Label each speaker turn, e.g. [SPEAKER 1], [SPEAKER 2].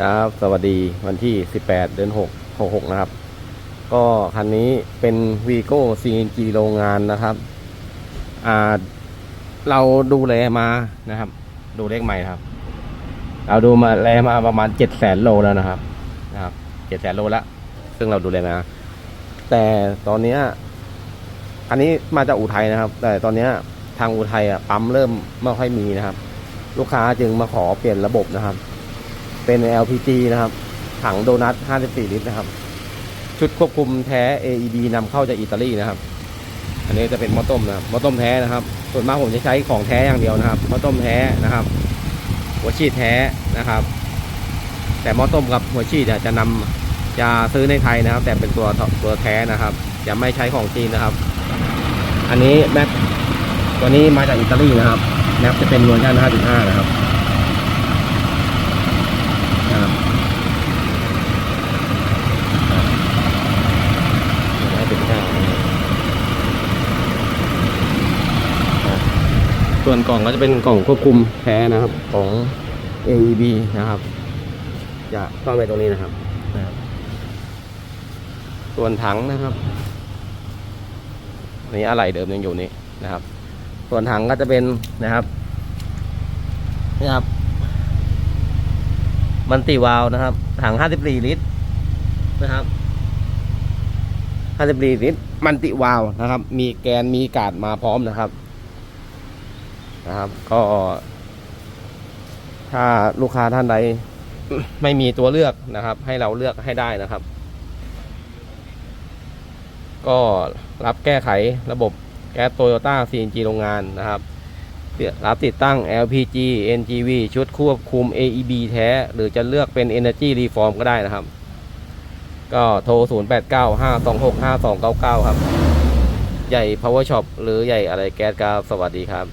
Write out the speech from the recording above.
[SPEAKER 1] ครับสวัสดีวันที่ 18 เดือน6 66 นะครับ ก็คันนี้เป็น v ีโก้ CNG โรงงานนะครับอ่าเราดูแลมานะครับ ดูเลขใหม่ครับ เราดูมาแลมาประมาณ 7 0 0แสนโลแล้วนะครับนะครับ7 0 0แสนโลแล้วซึ่งเราดูแลมา แต่ตอนนี้อันนี้มาจากอุทัยนะครับ แต่ตอนนี้ทางอุทัยอะปั๊มเริ่มไม่ค่อยมีนะครับ ลูกค้าจึงมาขอเปลี่ยนระบบนะครับ เป็น LPG นะครับ ถังโดนัท 54 ลิตรนะครับ ชุดควบคุมแท้ AED นำเข้าจากอิตาลีนะครับ อันนี้จะเป็นมอต้มนะครับมอต้มแท้นะครับ ส่วนมากผมจะใช้ของแท้อย่างเดียวนะครับมอต้มแท้นะครับ หัวฉีดแท้นะครับ แต่มอต้มกับหัวฉีดจะนำจะซื้อในไทยนะครับ แต่เป็นตัวตัวแท้นะครับ จะไม่ใช้ของจีนนะครับ อันนี้แม็กตัวนี้มาจากอิตาลีนะครับแม็กจะเป็นเวอร์ชัน5.5 นะครับให้เป็นข้าวนะครับอะ ส่วนกล่องก็จะเป็นกล่องควบคุมแท้นะครับของ AEB นะครับจะซ่อนไว้ตรงนี้นะครับ ส่วนถังนะครับนี่อะไรเดิมยังอยู่นี่นะครับ ส่วนถังก็จะเป็นนะครับนี่ครับ มันติวาล์วนะครับ ถัง 54 ลิตรนะครับ54ลิตร มันติวาล์วนะครับ มีแกนมีกาดมาพร้อมนะครับ นะครับ ก็ ถ้าลูกค้าท่านใด ไม่มีตัวเลือกนะครับ ให้เราเลือกให้ได้นะครับ ก็รับแก้ไขระบบแก๊สโตโยต้า CNG โรงงานนะครับรับติดตั้ง LPG NGV ชุดควบคุม AEB แท้ หรือจะเลือกเป็น Energy Reform ก็ได้นะครับ ก็โทร 0895265299 ครับ ใหญ่ Power Shop หรือใหญ่อะไรแก๊สครับสวัสดีครับ